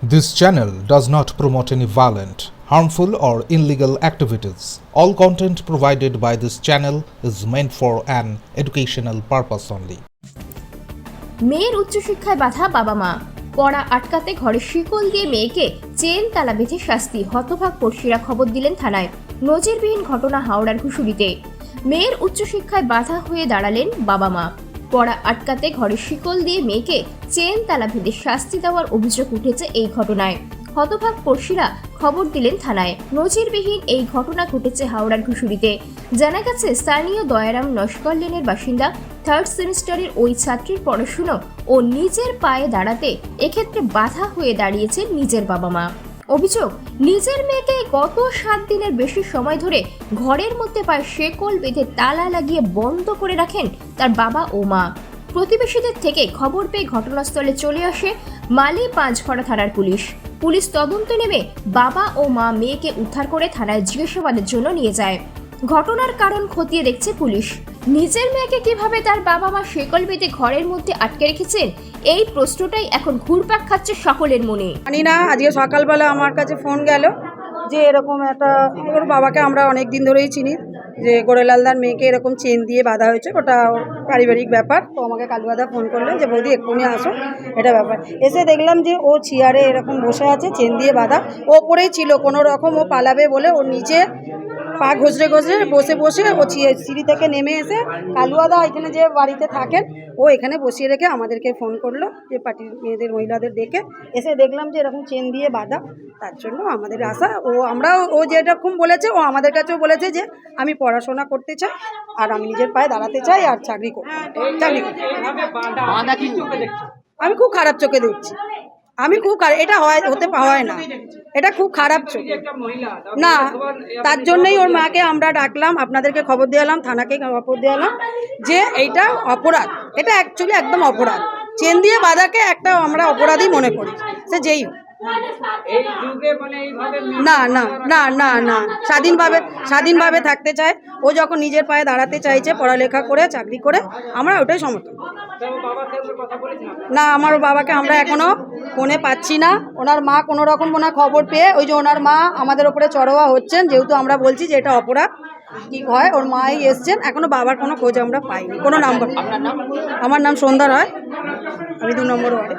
This channel does not promote any violent, harmful, or illegal activities. All content provided by this channel is meant for an educational purpose only. মেয়ের উচ্চশিক্ষায় বাধা বাবা মা পড়া আটকাতে ঘরে শিকল দিয়ে মেয়েকে চেন তালা বেঁধে শাস্তি হতভাগ পড়শিরা খবর দিলেন থানায় নজিরবিহীন ঘটনা হাওড়ার ঘুষুরিতে মেয়ের উচ্চশিক্ষায় বাধা হয়ে দাঁড়ালেন বাবা মা পড়া আটকাতে ঘরে শিকল দিয়ে মেয়েকে চেন তালা বেঁধে শাস্তি দেওয়ার অভিযোগ উঠেছে এই ঘটনায়। হতভাগ পড়শিরা খবর দিলেন থানায়। নজিরবিহীন এই ঘটনা ঘটেছে হাওড়ার ঘুষুরিতে। জানা গেছে, স্থানীয় দয়ারাম নস্কর লেনের বাসিন্দা থার্ড সেমিস্টারের ওই ছাত্রীর পড়াশুনো ও নিজের পায়ে দাঁড়াতে এক্ষেত্রে বাধা হয়ে দাঁড়িয়েছে নিজের বাবা মা অভিযোগ, নিজের মেয়েকে গত সাত দিনের বেশি সময় ধরে ঘরের মধ্যে পায় শেকল বেঁধে তালা লাগিয়ে বন্ধ করে রাখেন তার বাবা ও মা। প্রতিবেশীদের থেকে খবর পেয়ে ঘটনাস্থলে চলে আসে মালি পাঁচঘড়া থানার পুলিশ। পুলিশ তদন্ত নেমে বাবা ও মা মেয়েকে উদ্ধার করে থানায় জিজ্ঞাসাবাদের জন্য নিয়ে যায়। ঘটনার কারণ খতিয়ে দেখছে পুলিশ। নিজের মেয়েকে কীভাবে তার বাবা মা শেকল বেঁধে ঘরের মধ্যে আটকে রেখেছেন, এই প্রশ্নটাই এখন ঘুরপাক খাচ্ছে সকলের মনে। জানি না, আজকে সকালবেলা আমার কাছে ফোন গেল যে এরকম একটা, ওর বাবাকে আমরা অনেক দিন ধরেই চিনি, যে গোরেলালদার মেয়েকে এরকম চেন দিয়ে বাঁধা হয়েছে, ওটা পারিবারিক ব্যাপার। তো আমাকে কালুয়াদা ফোন করলেন যে, বৌদি, এক্ষুনি আসো, এটা ব্যাপার। এসে দেখলাম যে ও চেয়ারে এরকম বসে আছে, চেন দিয়ে বাঁধা। ও ওপরেই ছিল, কোনো রকম ও পালাবে বলে ও নিচে পা ঘষড়ে ঘষড়ে বসে বসে ও সিঁড়ি থেকে নেমে এসে কালুয়াদা এখানে যে বাড়িতে থাকেন ও এখানে বসিয়ে রেখে আমাদেরকে ফোন করল যে পার্টির মেয়েদের মহিলাদের ডেকে এসে দেখলাম যে এরকম চেন দিয়ে বাঁধা তার জন্য আমাদের আশা ও আমরাও ও যেরকম বলেছে ও আমাদের কাছেও বলেছে যে আমি পড়াশোনা করতে চাই আর আমি নিজের পায়ে দাঁড়াতে চাই আর চাকরি করতে চাকরি আমি খুব খারাপ চোখে দেখছি। আমি খুব এটা হয় হতে হয় না। এটা খুব খারাপ চোখ না তার জন্যই ওর মাকে আমরা ডাকলাম আপনাদেরকে খবর দেওয়ালাম থানাকে খবর দেওয়ালাম যে এইটা অপরাধ। এটা অ্যাকচুয়ালি একদম অপরাধ। চেন দিয়ে বাধাকে একটা আমরা অপরাধই মনে করি সে যেই না না না না না। স্বাধীনভাবে স্বাধীনভাবে থাকতে চায়। ও যখন নিজের পায়ে দাঁড়াতে চাইছে পড়ালেখা করে চাকরি করে আমরা ওটাই সমর্থন করি। না আমার বাবাকে আমরা এখনও ফোনে পাচ্ছি না। ওনার মা কোনো রকম ওনার খবর পেয়ে ওই যে ওনার মা আমাদের ওপরে চড়োয়া হচ্ছেন যেহেতু আমরা বলছি যে এটা অপরাধ। কি হয় ওর মাই এসছেন এখনও বাবার কোনো খোঁজ আমরা পাইনি। কোনো নাম্বার আমার নাম সন্ধ্যা রায়। আমি দু নম্বর ওয়ার্ডে।